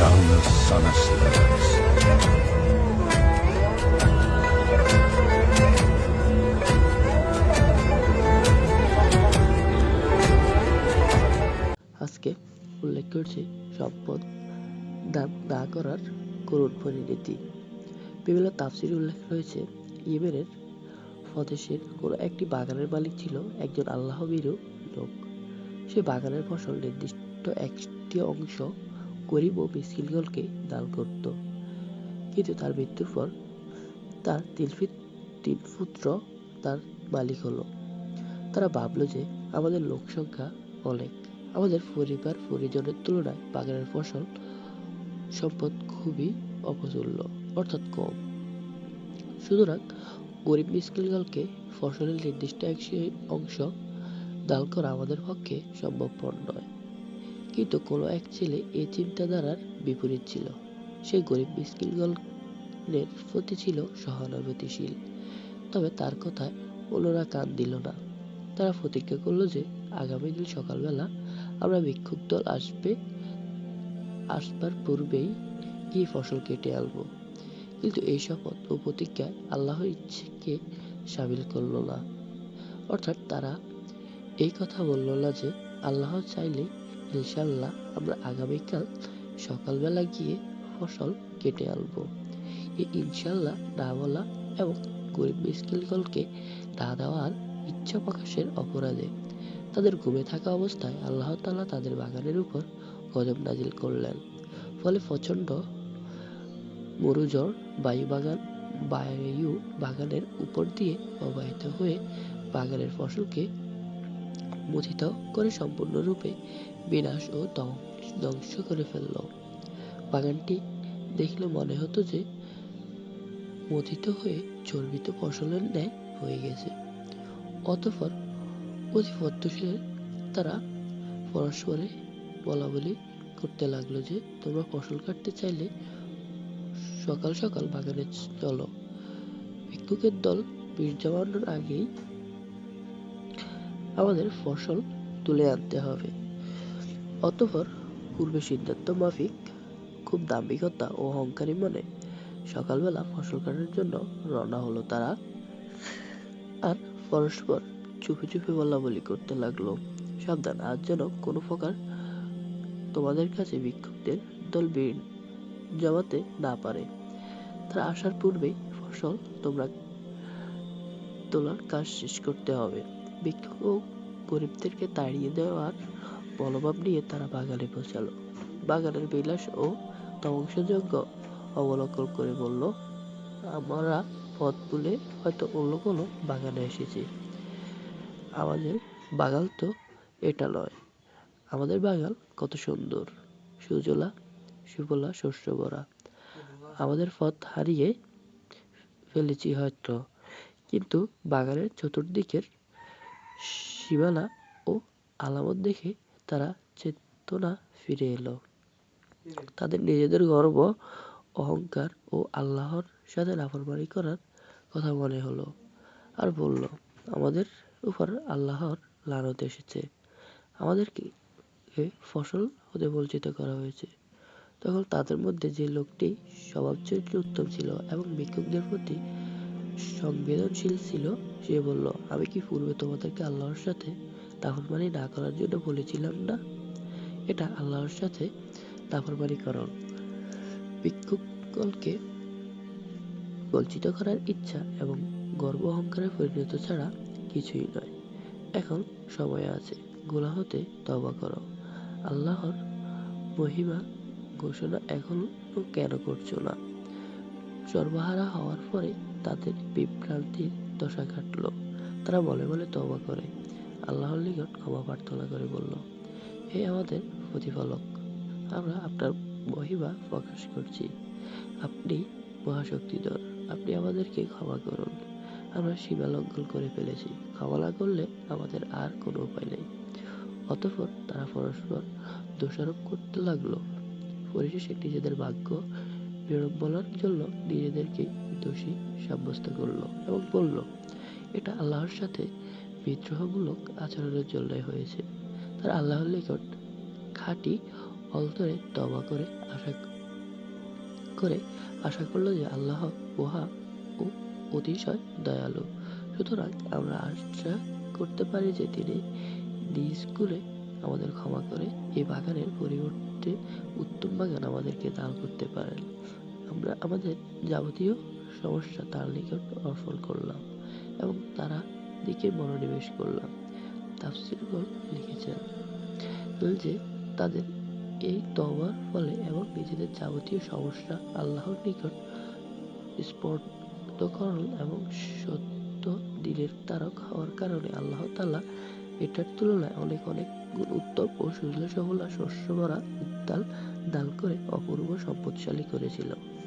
Yalnız sana sığınırız. আজকে উল্লেখ করছি সম্পদ দান না করার করুণ পরিণতি বিভিন্ন তাফসিরে উল্লেখ রয়েছে, ইয়েমেনের ফদেশের কোনো একটি বাগানের মালিক ছিল একজন আল্লাহ লোক সে বাগানের ফসল নির্দিষ্ট একটি অংশ গরিব ও মিসকিনগণকে দান করত। কিন্তু তার মৃত্যুর পর তার তিন ফিত তিন পুত্র তার মালিক হলো। তারা ভাবলো যে আমাদের লোক সংখ্যা অনেক। আমাদের পরিবার পরিজনের তুলনায় বাগানের ফসল সম্পদ খুবই অপ্রচুল্য অর্থাৎ কম। সুতরাং গরিব মিসকিনগণকে ফসলের নির্দিষ্ট অংশ দান করা আমাদের পক্ষে সম্ভবপর নয়। কিন্তু কোনো এক ছেলে এই চিন্তাধারার বিপরীত ছিল। সে গরিব মিসকিনগণের প্রতি ছিল সহানুভূতিশীল। তবে তার কথায় অন্যরা কান দিল না। তারা প্রতিজ্ঞা করল যে আগামী দিন সকালবেলা আমরা ভিক্ষুক দল আসবে, আসবার পূর্বেই গিয়ে ফসল কেটে আনব। কিন্তু এই শপথ ও প্রতিজ্ঞায় আল্লাহর ইচ্ছেকে সামিল করল না। অর্থাৎ তারা এই কথা বলল না যে আল্লাহ চাইলে ইনশাল্লাহ আমরা আগামীকাল সকালবেলা গিয়ে ফসল কেটে আনব। এই ইনশাল্লাহ না বলা এবং গরিব মিসকিনগণকে না দেওয়ার ইচ্ছা প্রকাশের অপরাধে। তাদের ঘুমে থাকা অবস্থায় আল্লাহ তাআলা তাদের বাগানের উপর গজব নাজিল করলেন। ফলে প্রচণ্ড মরুজর বায়ু বাগান বায়ু বাগানের উপর দিয়ে প্রবাহিত হয়ে বাগানের ফসলকে মথিত করে সম্পূর্ণরূপে বিনাশ ও ধ্বং- ধ্বংস করে ফেলল। বাগানটি দেখলে মনে হতো যে মথিত হয়ে চর্বিত ফসলের ন্যায় হয়ে গেছে। অতঃপর অতি পদ্মশীলে তারা পরস্পরে বলা বলি করতে লাগল যে, তোমরা ফসল কাটতে চাইলে সকাল সকাল বাগানে চলো। ভিক্ষুকের দল বীর জমানোর আগেই আমাদের ফসল তুলে আনতে হবে। অতঃপর পূর্বে সিদ্ধান্ত মাফিক খুব দাম্ভিকতা ও অহংকারী মনে সকালবেলা ফসল কাটার জন্য রওনা হলো তারা। আর পরস্পর চুপি চুপি বলা বলি করতে লাগল। সাবধান, আজ যেন কোনো প্রকার তোমাদের কাছে ভিক্ষুকদের দল ভিড় জমাতে না পারে। তারা আসার পূর্বেই ফসল তোমরা তোলার কাজ শেষ করতে হবে। ও গরিবদেরকে তাড়িয়ে দেওয়ার মনোভাব নিয়ে তারা বাগানে পৌঁছালো বাগানের বিলাস ও ধ্বংসযজ্ঞ অবলোকন করে বলল, আমরা পথ ভুলে হয়তো অন্য কোনো বাগানে এসেছি। আমাদের বাগাল তো এটা নয়। আমাদের বাগান কত সুন্দর। সুজলা, সুফলা, শস্য ভরা। আমাদের পথ হারিয়ে ফেলেছি হয়তো। কিন্তু বাগানের চতুর্দিকের সীমানা ও আলামত দেখে তারা চেতনা ফিরে এলো। তাদের নিজেদের গর্ব, অহংকার ও আল্লাহর সাথে নাফরমানি করার কথা মনে হলো আর বলল, আমাদের উপর আল্লাহর লানত এসেছে। আমাদেরকে ফসল হতে বঞ্চিত করা হয়েছে। তখন তাদের মধ্যে যে লোকটি স্বভাব চরিত্র উত্তম ছিল এবং ভিক্ষুকদের প্রতি সংবেদনশীল ছিল, সে বলল, আমি কি পূর্বে তোমাদেরকে আল্লাহর সাথে নাফরমানি না করার জন্য বলেছিলাম না? এটা আল্লাহর সাথে নাফরমানি করণ ভিক্ষুকগণকে বঞ্চিত করার ইচ্ছা এবং গর্ব অহংকারে পরিণত ছাড়া কিছুই নয়। এখন সময় আছে গোলা হতে তবা করো। আল্লাহর মহিমা ঘোষণা এখনও কেন করছ না? সর্বহারা হওয়ার পরে তাদের বিভ্রান্তির দশা কাটল তারা বলে বলে তবা করে। আল্লাহর নিকট ক্ষমা প্রার্থনা করে বলল, হে আমাদের প্রতিপালক, আমরা আপনার মহিমা প্রকাশ করছি। আপনি মহাশক্তিধর, আপনি আমাদেরকে ক্ষমা করুন। আমরা সীমা লঙ্ঘন করে ফেলেছি, ক্ষমা না করলে আমাদের আর কোনো উপায় নেই। অতঃপর তারা পরস্পর দোষারোপ করতে লাগল। পরিশেষে নিজেদের ভাগ্য বিড়ম্বনার জন্য নিজেদেরকে দোষী সাব্যস্ত করল এবং বলল, এটা আল্লাহর সাথে বিদ্রোহমূলক আচরণের জন্যই হয়েছে। তারা আল্লাহর নিকট খাঁটি অন্তরে তবা করে আশা করে আশা করল যে আল্লাহ উহা ও অতিশয় দয়ালু। সুতরাং আমরা আশা করতে পারি যে তিনি নিজ করে আমাদের ক্ষমা করে এই বাগানের পরিবর্তে উত্তম বাগান আমাদেরকে দান করতে পারেন। আমরা আমাদের যাবতীয় সমস্যা তার নিকট অর্পণ করলাম এবং তারা দিকে মনোনিবেশ করলাম। তাফসিরগণ লিখেছেন। যে, তাদের এই তওবার ফলে এবং নিজেদের যাবতীয় সমস্যা আল্লাহর নিকট স্পষ্টকরণ এবং সত্য দিলের তারক হওয়ার কারণে আল্লাহ তাআলা এটার তুলনায় অনেক অনেক গুণ উত্তম ও সুজলা সবলা শস্য ভরা উত্তাল দান করে অপূর্ব সম্পদশালী করেছিল।